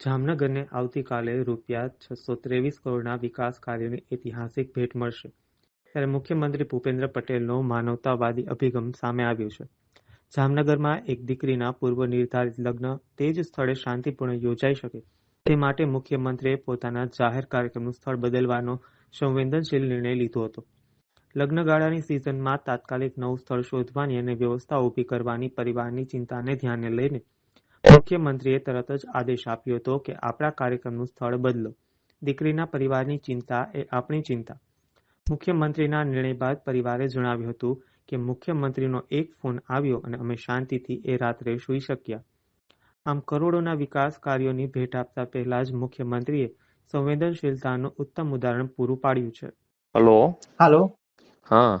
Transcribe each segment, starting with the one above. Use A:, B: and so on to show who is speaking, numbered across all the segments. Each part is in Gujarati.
A: જામનગરને આવતીકાલે રૂપિયા છસો ત્રેવીસ કરોડના વિકાસ કાર્યોની ઐતિહાસિક ભેટ મળશે. ત્યારે મુખ્યમંત્રી ભૂપેન્દ્ર પટેલનો માનવતાવાદી અભિગમ સામે આવ્યો છે. જામનગરમાં એક દીકરીના પૂર્વ નિર્ધારિત લગ્ન તે જ સ્થળે શાંતિપૂર્ણ યોજાઈ શકે. તે માટે મુખ્યમંત્રીએ પોતાના જાહેર કાર્યક્રમનું સ્થળ બદલવાનો સંવેદનશીલ નિર્ણય લીધો હતો. લગ્નગાળાની સિઝનમાં તાત્કાલિક નવું સ્થળ શોધવાની અને વ્યવસ્થા ઊભી કરવાની પરિવારની ચિંતાને ધ્યાને લઈને મુખ્યમંત્રીએ તરત જ આદેશ આપ્યો હતો કે આપણા કાર્યક્રમનું સ્થળ બદલો. દીકરીના પરિવારની ચિંતા એ આપણી ચિંતા. મુખ્યમંત્રીના નિર્ણય બાદ પરિવારે જણાવ્યું હતું કે મુખ્યમંત્રીનો એક ફોન આવ્યો અને અમે શાંતિથી એ રાત્રે સૂઈ શક્યા. આમ કરોડોના વિકાસ કાર્યોની ભેટ આપતા પહેલા જ મુખ્યમંત્રીએ સંવેદનશીલતાનું ઉત્તમ ઉદાહરણ પૂરું પાડ્યું છે.
B: હેલો.
C: હેલો.
B: હા.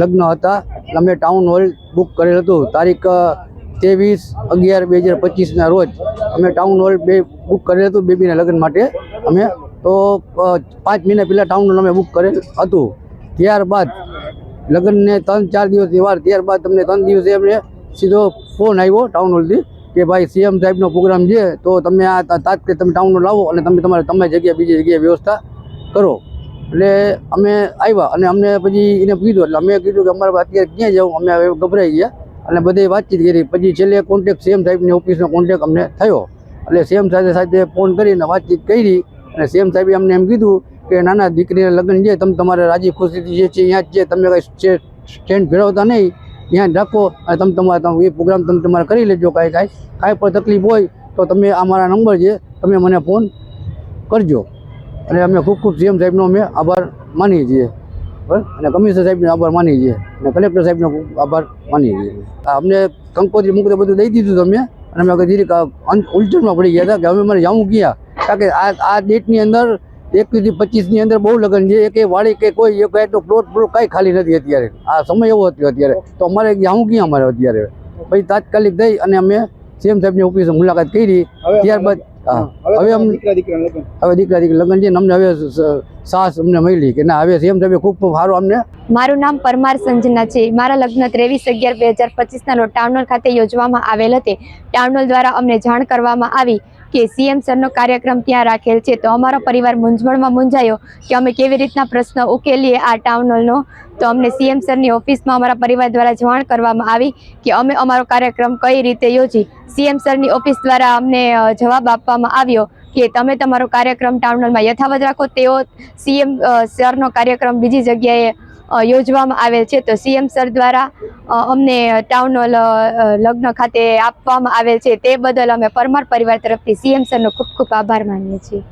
D: લગ્ન હતા. અમે ટાઉન હોલ બુક કરેલ હતું. તારીખ ત્રેવીસ અગિયાર બે હજાર પચીસના રોજ અમે ટાઉન હોલ બે બુક કરેલ હતું બેબીના લગ્ન માટે. અમે, તો પાંચ મહિના પહેલાં ટાઉન હોલ અમે બુક કરેલ હતું. ત્યારબાદ લગ્નને ત્રણ ચાર દિવસની વાર ત્યારબાદ તમને ત્રણ દિવસે અમને સીધો ફોન આવ્યો ટાઉન હોલથી કે ભાઈ સીએમ સાહેબનો પ્રોગ્રામ છે, તો તમે આ તાત્કાલિક તમે ટાઉન હોલ લાવો અને તમે તમારે, તમારી જગ્યાએ બીજી જગ્યાએ વ્યવસ્થા કરો. એટલે અમે આવ્યા અને અમને પછી એને કીધું, એટલે અમે કીધું કે અમારે અત્યારે ક્યાં જવું અમે ગભરાઈ ગયા અને બધે વાતચીત કરી. પછી છેલ્લે કોન્ટેક્ટ સેમ સાહેબની ઓફિસનો કોન્ટેક્ટ અમને થયો. એટલે સેમ સાથે સાથે ફોન કરીને વાતચીત કરી અને સેમ સાહેબે અમને એમ કીધું કે નાના દીકરીના લગ્ન છે, તમે તમારે રાજી ખુશીથી જે છે અહીંયા જ તમે કંઈ સ્ટેન્ડ ફેરવતા નહીં ત્યાં રાખો અને તમે તમારા, તમે એ પ્રોગ્રામ તમે તમારે કરી લેજો કાંઈ કાંઈ. કાંઈ પણ તકલીફ હોય તો તમે આ મારા નંબર છે, તમે મને ફોન કરજો. અને અમે ખૂબ ખૂબ સીએમ સાહેબનો અમે આભાર માનીએ છીએ. બરાબર? અને કમિશનર સાહેબનો આભાર માનીએ છીએ. અને કલેક્ટર સાહેબનો ખૂબ આભાર માનીએ છીએ. અમને કંકોત્રી મુકતે બધું દઈ દીધું તમે અને અમે કદી ઉલટણમાં પડી ગયા હતા કે અમે મારે જવું ક્યાં? કારણ કે આ આ ડેટની અંદર એકવીસથી પચીસની અંદર બહુ લગ્ન છે. એક વાડી કે કોઈ એક એટલો પ્લોટ પ્લોટ કાંઈ ખાલી નથી અત્યારે. આ સમય એવો હતો અત્યારે. તો અમારે જવું ક્યાં અમારે અત્યારે? પછી તાત્કાલિક થઈ અને અમે સીએમ સાહેબની ઓફિસે મુલાકાત કરી ત્યારબાદ હવે અમને
C: દીકરા દીકરા લગ્ન?
D: હવે દીકરા લગ્ન છે અમને હવે સાસ અમને મળી કે ના હવે સીએમ સાહેબે ખૂબ ખૂબ સારું અમને
E: મારું નામ પરમાર સંજના છે. મારા લગ્ન ત્રેવીસ અગિયાર બે હજાર પચીસના રોજ ખાતે યોજવામાં આવેલ હતી. ટાઉન દ્વારા અમને જાણ કરવામાં આવી. કે સીએમ સરનો કાર્યક્રમ ત્યાં રાખેલ છે. તો અમારો પરિવાર મૂંઝવણમાં મૂંઝાયો કે અમે કેવી રીતના પ્રશ્ન ઉકેલીએ આ ટાઉન હોલનો તો અમને સીએમ સરની ઓફિસમાં અમારા પરિવાર દ્વારા જાણ કરવામાં આવી કે અમે અમારો કાર્યક્રમ કઈ રીતે યોજી. સીએમ સરની ઓફિસ દ્વારા અમને જવાબ આપવામાં આવ્યો કે તમે તમારો કાર્યક્રમ ટાઉન હોલમાં યથાવત રાખો. તેઓ સીએમ સરનો કાર્યક્રમ બીજી જગ્યાએ યોજવામાં આવેલ છે. તો સીએમ સર દ્વારા અમને ટાઉન હોલ લગ્ન ખાતે આપવામાં આવેલ છે. તે બદલ અમે પરમાર પરિવાર તરફથી સીએમ સરનો ખૂબ ખૂબ આભાર માનીએ છીએ.